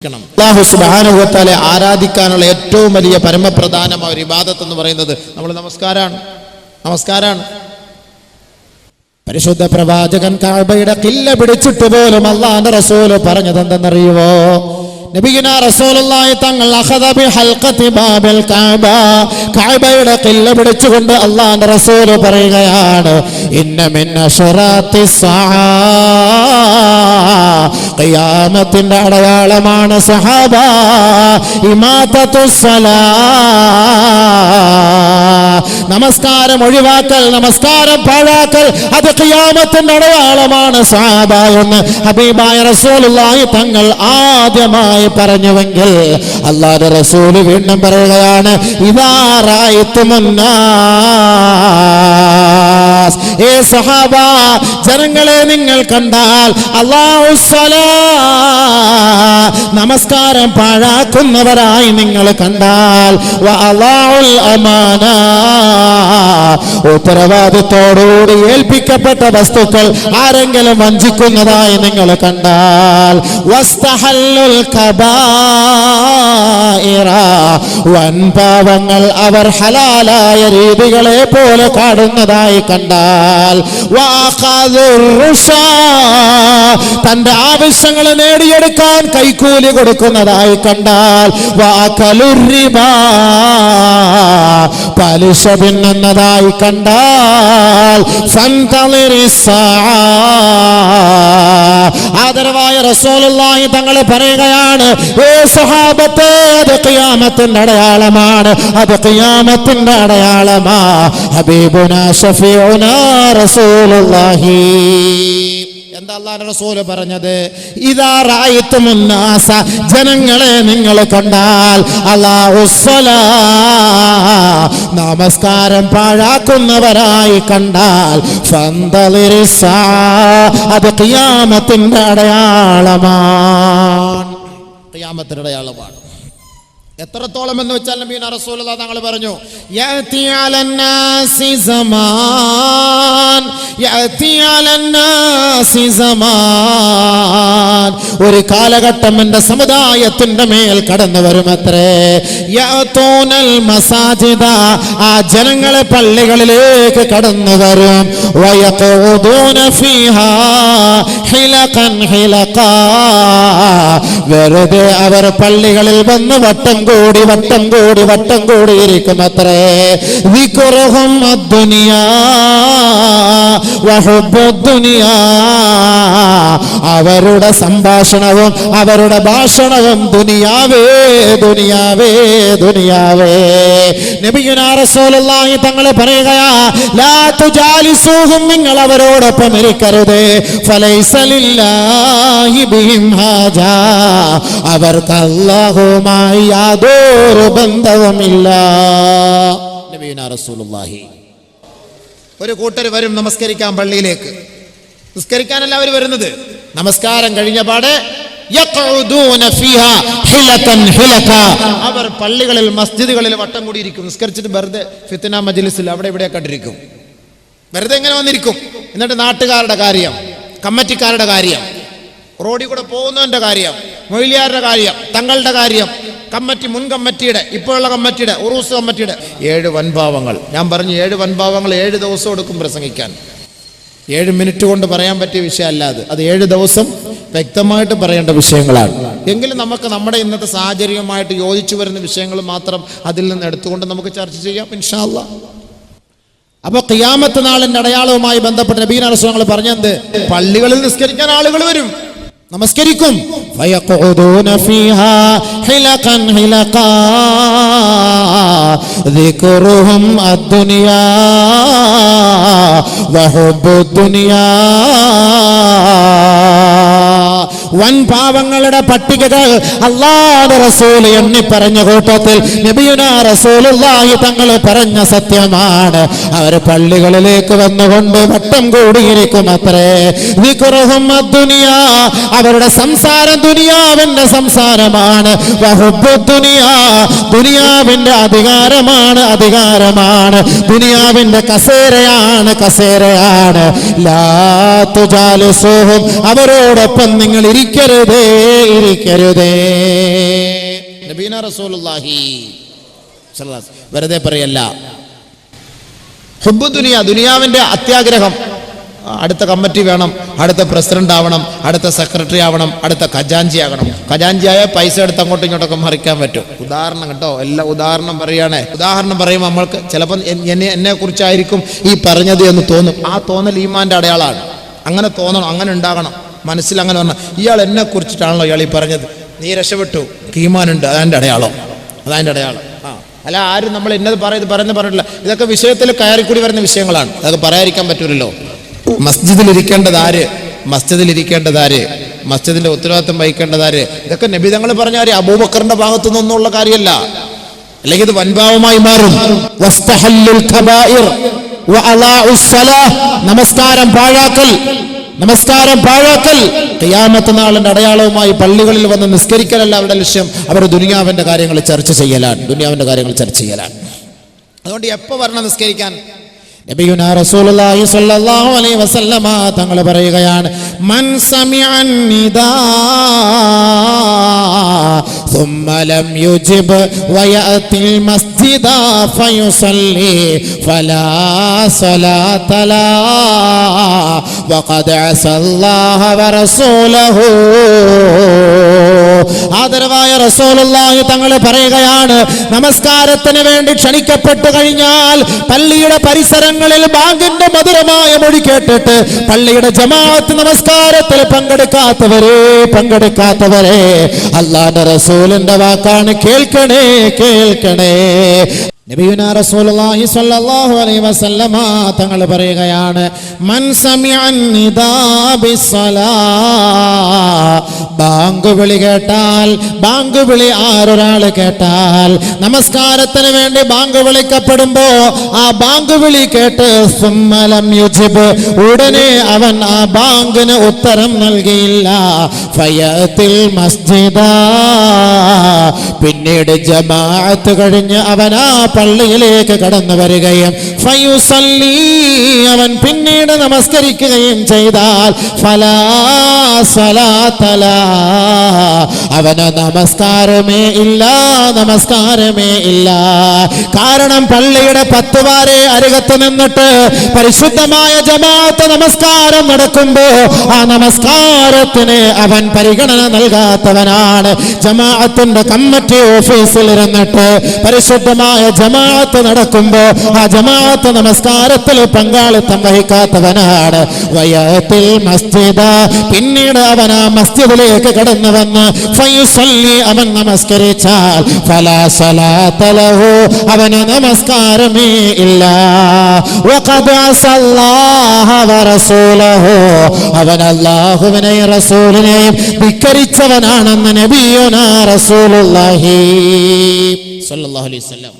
അള്ളാഹു സുബാനുഭവത്താലെ ആരാധിക്കാനുള്ള ഏറ്റവും വലിയ പരമപ്രധാനമായ ഒരു ഇബാദത്ത് എന്ന് പറയുന്നത്. നമ്മൾ നമസ്കാരമാണ് നമസ്കാരമാണ് പരിശുദ്ധ പ്രവാചകൻ കാബയുടെ കില്ല പിടിച്ചിട്ട് പോലും അള്ളാന്റെ റസൂൽ പറഞ്ഞത് എന്തെന്നറിയുമോ നബിഗിന റസൂലുള്ളാഹി തങ്ങൾ അഖദ ബി ഹൽഖത്തി ബാബിൽ കഅബ കഅബയുടെ കില്ല പിടിച്ചുകൊണ്ട് അള്ളാന്റെ റസൂൽ പറയുകയാണ് ഇന്ന മിൻ അശറാത്തി സആ ഖിയാമത്തിന്റെ അടയാളമാണ് സഹാബ. ഇമാതത്തു സലാ നമസ്കാരം ഒഴിവാക്കൽ നമസ്കാരം പാഴാക്കൽ അത് ഖിയാമത്തിന്റെ അടയാളമാണ് സഹാബ എന്ന് ഹബീബായ റസൂലുള്ളാഹി തങ്ങൾ ആദ്യമായി പറഞ്ഞുവെങ്കിൽ അള്ളാഹു റസൂൽ വീണ്ടും പറയുകയാണ് ഇദാ റഅയ്തുമുന്നാസ് ഏ സഹാബ ജനങ്ങളെ നിങ്ങൾ കണ്ടാൽ അള്ളാഹു നമസ്കാരം പാഴാക്കുന്നവരായി നിങ്ങൾ കണ്ടാൽ അമാന. ഉത്തരവാദിത്തോടുകൂടി ഏൽപ്പിക്കപ്പെട്ട വസ്തുക്കൾ ആരെങ്കിലും വഞ്ചിക്കുന്നതായി നിങ്ങൾ കണ്ടാൽ വസ്തഹല്ലുൽ വൻപാവങ്ങൾ അവർ ഹലാലായ രീതികളെ പോലെ കാണുന്നതായി കണ്ടാൽ റുഷാ തന്റെ ആവശ്യങ്ങൾ നേടിയെടുക്കാൻ കൈക്കൂലി കൊടുക്കുന്നതായി കണ്ടാൽ വാക്കലുരിബാ പലിശ പിന്നുന്നതായി കണ്ടാൽ. ആദരവായ റസൂലുള്ളാഹി തങ്ങളെ പറയുകയാണ് ഏ സഹാബത്തെ അത് ഖിയാമത്തിന്റെ അടയാളമാണ് അത് ക്യാമത്തിന്റെ അടയാളമാ ഹബീബുന ഷഫീഉന റസൂലുള്ളാഹി എന്താ അള്ളാഹുവിന്റെ റസൂൽ പറഞ്ഞത്? ഇതാ റായിത്തുമുന്നാസ ജനങ്ങളെ നിങ്ങൾ കണ്ടാൽ അല്ലാഹു സ്വലാ. നമസ്കാരം പാഴാക്കുന്നവരായി കണ്ടാൽ. അത് ഖിയാമത്തിന്റെ അടയാളമാണ്. ഖിയാമത്തിന്റെ അടയാളമാണ്. എത്രത്തോളം എന്ന് വെച്ചാൽ നബീന റസൂലുള്ള തങ്ങൾ പറഞ്ഞു സമാൻ സമാൻ. ഒരു കാലഘട്ടം എന്റെ സമുദായത്തിന്റെ മേൽ കടന്നു വരുമത്രേ. യഅതൂനൽ മസാജിദ ആ ജനങ്ങളെ പള്ളികളിലേക്ക് കടന്നു വരും. വയഖൂദൂന വെറുതെ അവർ പള്ളികളിൽ വന്ന് വട്ടം കൂടി വട്ടം കോടി വട്ടം കൂടി ഇരിക്കും അത്രേ വിക്കുറഹും വഹുബ്ബുദ്ദുനിയാ അവരുടെ സംഭാഷണവും അവരുടെ ഭാഷണവും ദുനിയാവേ ദുനിയാവേ ദുനിയാവേ. നബിയുനാ തങ്ങളെ പറയുകയാ ലാ നിങ്ങൾ അവരോടൊപ്പം ഇരിക്കരുത്. ഫലൈസലില്ലാഹി ബിഹിം ഹാജാ. അവർക്ക് അല്ലാഹുവുമായി യാതൊരു ബന്ധവുമില്ല. റസൂലുള്ളാഹി. ഒരു കൂട്ടർ വരും നമസ്കരിക്കാൻ പള്ളിയിലേക്ക്. നിസ്കരിക്കാനല്ല അവർ വരുന്നത്. നമസ്കാരം കഴിഞ്ഞ പാടെ. അവർ പള്ളികളിൽ മസ്ജിദുകളിൽ വട്ടം കൂടിയിരിക്കും. നിസ്കരിച്ചിട്ട് വെറുതെ ഫിത്തന മജ്ലിസിൽ അവിടെ ഇവിടെ കണ്ടിരിക്കും. വെറുതെ എങ്ങനെ വന്നിരിക്കും. എന്നിട്ട് നാട്ടുകാരുടെ കാര്യം കമ്മറ്റിക്കാരുടെ കാര്യം റോഡിൽ കൂടെ പോകുന്നവന്റെ കാര്യം മൊയിലിയാരുടെ കാര്യം തങ്ങളുടെ കാര്യം കമ്മറ്റി മുൻ കമ്മറ്റിയുടെ ഇപ്പോഴുള്ള കമ്മറ്റിയുടെ ഉറൂസ് കമ്മറ്റിയുടെ. ഏഴ് വൻഭാവങ്ങൾ. ഞാൻ പറഞ്ഞു ഏഴ് വൻഭാവങ്ങൾ ഏഴ് ദിവസം എടുക്കും പ്രസംഗിക്കാൻ. ഏഴ് മിനിറ്റ് കൊണ്ട് പറയാൻ പറ്റിയ വിഷയമല്ല അത്. അത് ഏഴ് ദിവസം വ്യക്തമായിട്ട് പറയേണ്ട വിഷയങ്ങളാണ്. എങ്കിലും നമുക്ക് നമ്മുടെ ഇന്നത്തെ സാഹചര്യമായിട്ട് യോജിച്ചു വരുന്ന വിഷയങ്ങൾ മാത്രം അതിൽ നിന്ന് എടുത്തുകൊണ്ട് നമുക്ക് ചർച്ച ചെയ്യാം ഇൻഷാല്ല അപ്പൊ ഖിയാമത്ത് നാളിന്റെ അടയാളവുമായി ബന്ധപ്പെട്ട് നബീന റസൂലുള്ളാഹി പറഞ്ഞത് പള്ളികളിൽ നിസ്കരിക്കാൻ ആളുകൾ വരും. നമസ്കരിക്കും فيقعدون فيها حلقا حلقا ذكرهم الدنيا وحب الدنيا വൻ പാവങ്ങളുടെ പട്ടികകൾ അള്ളാഹുവിന്റെ റസൂൽ എണ്ണി പറഞ്ഞ കൂട്ടത്തിൽ റസൂലുള്ളാഹി തങ്ങൾ പറഞ്ഞ സത്യമാണ്. അവർ പള്ളികളിലേക്ക് വന്നുകൊണ്ട് വട്ടം കൂടിയിരിക്കും അത്രേ അദ്ദുനിയാ അവരുടെ സംസാരം ദുനിയാവിന്റെ സംസാരമാണ്. ദുനിയാവിന്റെ അധികാരമാണ് അധികാരമാണ്. ദുനിയാവിന്റെ കസേരയാണ് കസേരയാണ്. അവരോടൊപ്പം നിങ്ങൾ ഇരി ഇരിക്കരുതേ ഇരിക്കരുതേ. നബീന റസൂലുള്ളാഹി. വെറുതെ പറയല്ല. ഹുബ്ബു ദുനിയ ദുനിയാവിന്റെ അത്യാഗ്രഹം. അടുത്ത കമ്മിറ്റി വേണം അടുത്ത പ്രസിഡന്റ് ആവണം അടുത്ത സെക്രട്ടറി ആവണം അടുത്ത ഖജാഞ്ചി ആകണം. ഖജാഞ്ചിയായ പൈസ എടുത്ത് അങ്ങോട്ടും ഇങ്ങോട്ടൊക്കെ മറിക്കാൻ പറ്റും. ഉദാഹരണം കേട്ടോ എല്ലാ ഉദാഹരണം പറയുകയാണേ. ഉദാഹരണം പറയുമ്പോൾ നമ്മൾക്ക് ചിലപ്പോൾ എന്നെ എന്നെ കുറിച്ചായിരിക്കും ഈ പറഞ്ഞത് എന്ന് തോന്നും. ആ തോന്നൽ ഈമാന്റെ അടയാളാണ് അങ്ങനെ തോന്നണം അങ്ങനെ ഉണ്ടാകണം. മനസ്സിൽ അങ്ങനെ പറഞ്ഞ ഇയാൾ എന്നെ കുറിച്ചിട്ടാണല്ലോ ഇയാൾ ഈ പറഞ്ഞത്. നീ രക്ഷപ്പെട്ടു. കീമാനുണ്ട് അതെന്റെ അടയാളം. അതാന്റെ അടയാളം. ആ. അല്ല ആരും നമ്മൾ ഇന്നത് പറയുന്നത് പറയുന്നത് പറഞ്ഞിട്ടില്ല. ഇതൊക്കെ വിഷയത്തിൽ കയറിക്കൂടി വരുന്ന വിഷയങ്ങളാണ്. അതൊക്കെ പറയാതിരിക്കാൻ പറ്റൂലല്ലോ. മസ്ജിദിൽ ഇരിക്കേണ്ടത് ആര്? മസ്ജിദിൽ ഇരിക്കേണ്ടത് ആര് മസ്ജിദിന്റെ ഉത്തരവാദിത്വം വഹിക്കേണ്ടത് ആര് ഇതൊക്കെ നബിതങ്ങൾ പറഞ്ഞ ആര് അബൂബക്കറിന്റെ ഭാഗത്തു നിന്നുള്ള കാര്യമല്ല. അല്ലെങ്കിൽ ഇത് വൻഭാവമായി മാറും. നമസ്കാരം പാഴാക്കൽ. നമസ്കാരം പാഴാക്കൽ. ഖിയാമത്ത് നാളിന്റെ അടയാളവുമായി പള്ളികളിൽ വന്ന് നിസ്കരിക്കലല്ല അവരുടെ ലക്ഷ്യം. അവർ ദുനിയാവിന്റെ കാര്യങ്ങൾ ചർച്ച ചെയ്യലാണ്. ദുനിയാവിന്റെ കാര്യങ്ങൾ ചർച്ച ചെയ്യലാണ്. അതുകൊണ്ട് എപ്പോ വരണം നിസ്കരിക്കാൻ? നബിയുനാ റസൂലുള്ളാഹി സ്വല്ലല്ലാഹു അലൈഹി വസല്ലമ തങ്ങൾ പറയുകയാണ് മൻ സമിഅൻ നിദാ ثم لم يجب ويأتي المسجد فيصلي فلا صلاة له وقد عصى الله ورسوله ആദരവായ റസൂലുള്ളാഹി തങ്ങൾ പറയുകയാണ് നമസ്കാരത്തിന് വേണ്ടി ക്ഷണിക്കപ്പെട്ടു കഴിഞ്ഞാൽ പള്ളിയുടെ പരിസരങ്ങളിൽ ബാങ്കിന്റെ മധുരമായ മൊഴി കേട്ടിട്ട് പള്ളിയുടെ ജമാഅത്ത് നമസ്കാരത്തിൽ പങ്കെടുക്കാത്തവരെ പങ്കെടുക്കാത്തവരെ അള്ളാന്റെ റസൂലിന്റെ വാക്കാണ് കേൾക്കണേ കേൾക്കണേ. നബിയുനാ റസൂലുള്ളാഹി സ്വല്ലല്ലാഹു അലൈഹി വസല്ലമ തങ്ങൾ പറയുകയാണ് മൻ സമിഅൻ ബാങ്ക് വിളി കേട്ടാൽ ബാങ്ക് വിളി ആരൊരാൾ കേട്ടാൽ നമസ്കാരത്തിന് വേണ്ടി ബാങ്ക് വിളിക്കപ്പെടുമ്പോ ആ ബാങ്ക് വിളി കേട്ട് സുമ്മലം യുജിബ്. ഉടനെ അവൻ ആ ബാങ്കിന് ഉത്തരം നൽകിയില്ല. ഫയത്തിൽ മസ്ജിദ. പിന്നീട് ജമാഅത്ത് കഴിഞ്ഞ് അവൻ ആ പള്ളിയിലേക്ക് കടന്നു വരികയും അവൻ പിന്നീട് നമസ്കരിക്കുകയും ചെയ്താൽ ഫലാ അവന് നമസ്കാരമേ ഇല്ല നമസ്കാരമേ ഇല്ല. കാരണം പള്ളിയുടെ പത്തുവാരെ അരികത്ത് നിന്നിട്ട് പരിശുദ്ധമായ ജമാഅത്ത് നമസ്കാരം നടക്കുമ്പോ ആ നമസ്കാരത്തിന് അവൻ പരിഗണന നൽകാത്തവനാണ്. ജമാഅത്തിന്റെ കമ്മിറ്റി ഓഫീസിൽ ഇരുന്നിട്ട് പരിശുദ്ധമായ ജമാഅത്ത് നടക്കുമ്പോ ആ ജമാഅത്ത് നമസ്കാരത്തിൽ പങ്കാളിത്തം വഹിക്കാത്തവനാണ്. വയത്തിൽ മസ്ജിദ. പിന്നീട് അവൻ ആ മസ്ജിദിലേക്ക് കടന്നു വന്ന് അവൻ നമസ്കരിച്ചാൽ ഫലാ സലാത്ത ലഹു. അവന് നമസ്കാരമേ ഇല്ല. അവൻ അല്ലാഹുവിനെയും റസൂലിനെയും ധിക്കരിച്ചവനാണെന്ന് നബിയുനാ റസൂലുള്ളാഹി. സല്ലല്ലാഹു അലൈഹി വസല്ലം.